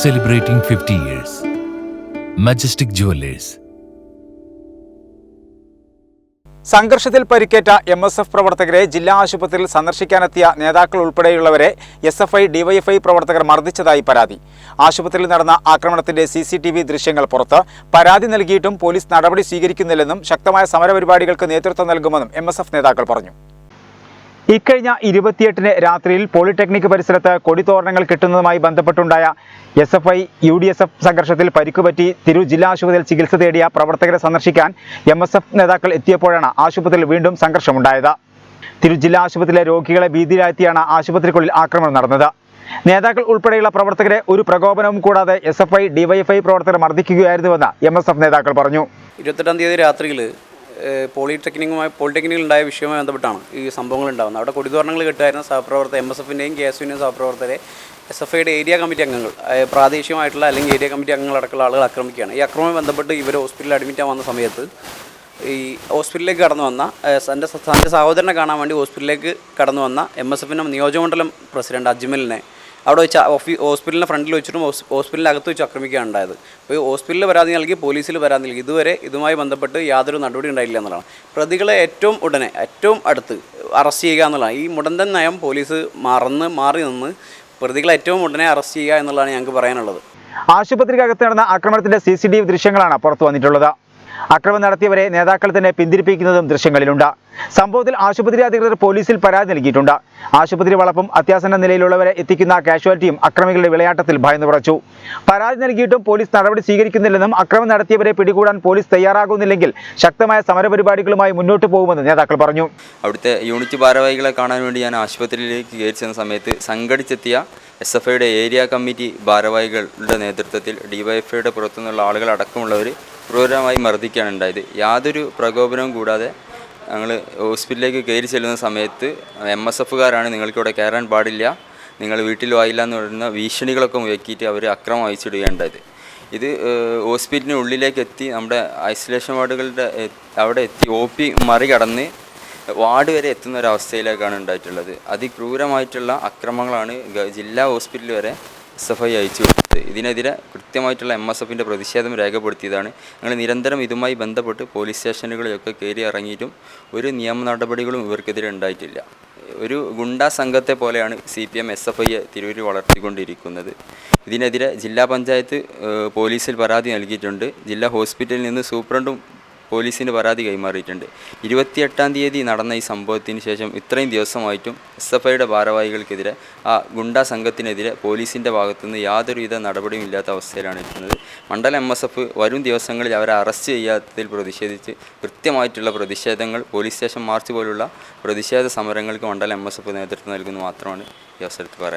celebrating 50 years. Majestic Jewelers. സംഘർഷത്തിൽ പരിക്കേറ്റ M S F പ്രവർത്തകരെ ജില്ലാ ആശുപത്രിയിൽ സന്ദർശിക്കാനെത്തിയ നേതാക്കൾ ഉൾപ്പെടെയുള്ളവരെ എസ് എഫ് ഐ ഡിവൈഎഫ്ഐ പ്രവർത്തകർ മർദ്ദിച്ചതായി പരാതി ആശുപത്രിയിൽ നടന്ന ആക്രമണത്തിന്റെ സി സി ടി വി ദൃശ്യങ്ങൾ പുറത്ത് പരാതി നൽകിയിട്ടും പോലീസ് നടപടി സ്വീകരിക്കുന്നില്ലെന്നും ശക്തമായ സമരപരിപാടികൾക്ക് നേതൃത്വം നൽകുമെന്നും എം നേതാക്കൾ പറഞ്ഞു ഇക്കഴിഞ്ഞ ഇരുപത്തിയെട്ടിന് രാത്രിയിൽ പോളിടെക്നിക് പരിസരത്ത് കൊടിത്തോരണങ്ങൾ കിട്ടുന്നതുമായി ബന്ധപ്പെട്ടുണ്ടായ S F I U D S F സംഘർഷത്തിൽ പരിക്കുപറ്റി തിരു ജില്ലാ ആശുപത്രിയിൽ ചികിത്സ തേടിയ പ്രവർത്തകരെ സന്ദർശിക്കാൻ എം എസ് എഫ് നേതാക്കൾ എത്തിയപ്പോഴാണ് ആശുപത്രിയിൽ വീണ്ടും സംഘർഷമുണ്ടായത്. തിരു ജില്ലാ ആശുപത്രിയിലെ രോഗികളെ ഭീതിയിലാഴ്ത്തിയാണ് ആശുപത്രിക്കുള്ളിൽ ആക്രമണം നടന്നത്. നേതാക്കൾ ഉൾപ്പെടെയുള്ള പ്രവർത്തകരെ ഒരു പ്രകോപനവും കൂടാതെ എസ് എഫ് ഐ ഡിവൈഎഫ്ഐ പ്രവർത്തകർ മർദ്ദിക്കുകയായിരുന്നുവെന്ന് എം എസ് എഫ് നേതാക്കൾ പറഞ്ഞു. ഇരുപത്തെട്ടാം തീയതി രാത്രിയിൽ പോളിടെക്നിക്കുമായി പോളിടെക്നിക്കിൽ ഉണ്ടായ വിഷയവുമായി ബന്ധപ്പെട്ടാണ് ഈ സംഭവങ്ങൾ ഉണ്ടാകുന്നത് അവിടെ കൊടിതോരണങ്ങൾ കിട്ടായിരുന്ന സഹപ്രവർത്തകർ എം എസ് എഫിന്റെയും കെ എസ് യുവിന്റെയും സഹപ്രവർത്തകരെ. എസ് എഫ് ഐയുടെ ഏരിയ കമ്മിറ്റി അംഗങ്ങൾ പ്രാദേശികമായിട്ടുള്ള അല്ലെങ്കിൽ ഏരിയ കമ്മിറ്റി അംഗങ്ങൾ അടക്കമുള്ള ആളുകൾ ആക്രമിക്കുകയാണ്. ഈ അക്രമവുമായി ബന്ധപ്പെട്ട് ഇവർ ഹോസ്പിറ്റലിൽ അഡ്മിറ്റ് ആവുന്ന സമയത്ത് ഈ ഹോസ്പിറ്റലിലേക്ക് കടന്നു വന്ന എന്റെ തന്റെ സഹോദരനെ കാണാൻ വേണ്ടി ഹോസ്പിറ്റലിലേക്ക് കടന്നു വന്ന എം എസ് എഫിന്റെ നിയോജകമണ്ഡലം പ്രസിഡന്റ് അജ്മലിനെ അവിടെ വെച്ച് ഓഫീ ഹോസ്പിറ്റലിന്റെ ഫ്രണ്ടിൽ വെച്ചിട്ടും ഹോസ്- ഹോസ്പിറ്റലിന്റെ അകത്ത് വെച്ച് ആക്രമിക്കുകയാണ് ഉണ്ടായത് അപ്പോൾ ഈ ഹോസ്പിറ്റലിൽ പരാതി നൽകി പോലീസിൽ പരാതി നൽകി. ഇതുവരെ ഇതുമായി ബന്ധപ്പെട്ട് യാതൊരു നടപടി ഉണ്ടായില്ല എന്നുള്ളതാണ്. പ്രതികളെ ഏറ്റവും ഉടനെ ഏറ്റവും അടുത്ത് അറസ്റ്റ് ചെയ്യുക എന്നുള്ളതാണ്. ഈ മുടന്തൻ നയം പോലീസ് മറന്ന് മാറി നിന്ന് പ്രതികളെ ഏറ്റവും ഉടനെ അറസ്റ്റ് ചെയ്യുക എന്നുള്ളതാണ് ഞങ്ങൾക്ക് പറയാനുള്ളത്. ആശുപത്രിക്കകത്ത് നടന്ന ആക്രമണത്തിന്റെ സി സി ടി വി ദൃശ്യങ്ങളാണ് പുറത്തു വന്നിട്ടുള്ളത്. ആക്രമണം നടത്തിയവരെ നേതാക്കൾ തന്നെ പിന്തിരിപ്പിക്കുന്നതും ദൃശ്യങ്ങളിലുണ്ട്. സംഭവത്തിൽ ആശുപത്രി അധികൃതർ പോലീസിൽ പരാതി നൽകിയിട്ടുണ്ട്. ആശുപത്രി വളപ്പും അത്യാസന്ന നിലയിലുള്ളവരെ എത്തിക്കുന്ന കാഷ്വാലിറ്റിയും അക്രമികളുടെ വിളയാട്ടത്തിൽ ഭയന്നു പറച്ചു. പരാതി നൽകിയിട്ടും പോലീസ് നടപടി സ്വീകരിക്കുന്നില്ലെന്നും അക്രമം നടത്തിയവരെ പിടികൂടാൻ പോലീസ് തയ്യാറാകുന്നില്ലെങ്കിൽ ശക്തമായ സമരപരിപാടികളുമായി മുന്നോട്ട് പോകുമെന്ന് നേതാക്കൾ പറഞ്ഞു. അവിടുത്തെ യൂണിറ്റ് ഭാരവാഹികളെ കാണാൻ വേണ്ടി ഞാൻ ആശുപത്രിയിലേക്ക് കയറി സമയത്ത് സംഘടിച്ചെത്തിയ എസ് എഫ് ഐയുടെ ഏരിയ കമ്മിറ്റി ഭാരവാഹികളുടെ നേതൃത്വത്തിൽ ഡിവൈഎഫ്ഐയുടെ പുറത്തുനിന്നുള്ള ആളുകൾ അടക്കമുള്ളവർ ക്രൂരമായി മർദ്ദിക്കുകയാണ് ഉണ്ടായത്. യാതൊരു പ്രകോപനവും കൂടാതെ ഞങ്ങൾ ഹോസ്പിറ്റലിലേക്ക് കയറി ചെല്ലുന്ന സമയത്ത് എം എസ് എഫുകാരാണ് നിങ്ങൾക്കിവിടെ കയറാൻ പാടില്ല നിങ്ങൾ വീട്ടിൽ വായില്ല എന്ന് പറയുന്ന ഭീഷണികളൊക്കെ മുഴക്കിയിട്ട് അവർ അക്രമം അയച്ചിടുകയുണ്ടായത് ഇത് ഹോസ്പിറ്റലിന് ഉള്ളിലേക്ക് എത്തി നമ്മുടെ ഐസൊലേഷൻ വാർഡുകളുടെ അവിടെ എത്തി ഒ പി മറികടന്ന് വാർഡ് വരെ എത്തുന്ന ഒരു അവസ്ഥയിലേക്കാണ് ഉണ്ടായിട്ടുള്ളത്. അതിക്രൂരമായിട്ടുള്ള അക്രമങ്ങളാണ് ജില്ലാ ഹോസ്പിറ്റൽ വരെ എസ് എഫ് ഐ അയച്ചു. കൊടുത്തത് ഇതിനെതിരെ കൃത്യമായിട്ടുള്ള എം എസ് എഫിന്റെ പ്രതിഷേധം രേഖപ്പെടുത്തിയതാണ്. ഞങ്ങൾ നിരന്തരം ഇതുമായി ബന്ധപ്പെട്ട് പോലീസ് സ്റ്റേഷനുകളിലൊക്കെ കയറി ഇറങ്ങിയിട്ടും ഒരു നിയമ നടപടികളും ഇവർക്കെതിരെ ഉണ്ടായിട്ടില്ല. ഒരു ഗുണ്ടാ സംഘത്തെ പോലെയാണ് C P M S F ഐയെ തിരൂരിൽ വളർത്തിക്കൊണ്ടിരിക്കുന്നത്. ഇതിനെതിരെ ജില്ലാ പഞ്ചായത്ത് പോലീസിൽ പരാതി നൽകിയിട്ടുണ്ട്. ജില്ലാ ഹോസ്പിറ്റലിൽ നിന്ന് സൂപ്രണ്ടും പോലീസിന് പരാതി കൈമാറിയിട്ടുണ്ട്. ഇരുപത്തിയെട്ടാം തീയതി നടന്ന ഈ സംഭവത്തിന് ശേഷം ഇത്രയും ദിവസമായിട്ടും എസ് എഫ് ഐയുടെ ഭാരവാഹികൾക്കെതിരെ ആ ഗുണ്ടാ സംഘത്തിനെതിരെ പോലീസിന്റെ ഭാഗത്തുനിന്ന് യാതൊരുവിധ നടപടിയും ഇല്ലാത്ത അവസ്ഥയിലാണ് എത്തുന്നത് മണ്ഡലം എം എസ് എഫ് വരും ദിവസങ്ങളിൽ അവരെ അറസ്റ്റ് ചെയ്യാത്തതിൽ പ്രതിഷേധിച്ച് കൃത്യമായിട്ടുള്ള പ്രതിഷേധങ്ങൾ പോലീസ് സ്റ്റേഷൻ മാർച്ച് പോലുള്ള പ്രതിഷേധ സമരങ്ങൾക്ക് മണ്ഡലം എം എസ് എഫ് നേതൃത്വം നൽകുന്നു മാത്രമാണ് ഈ അവസരത്തിൽ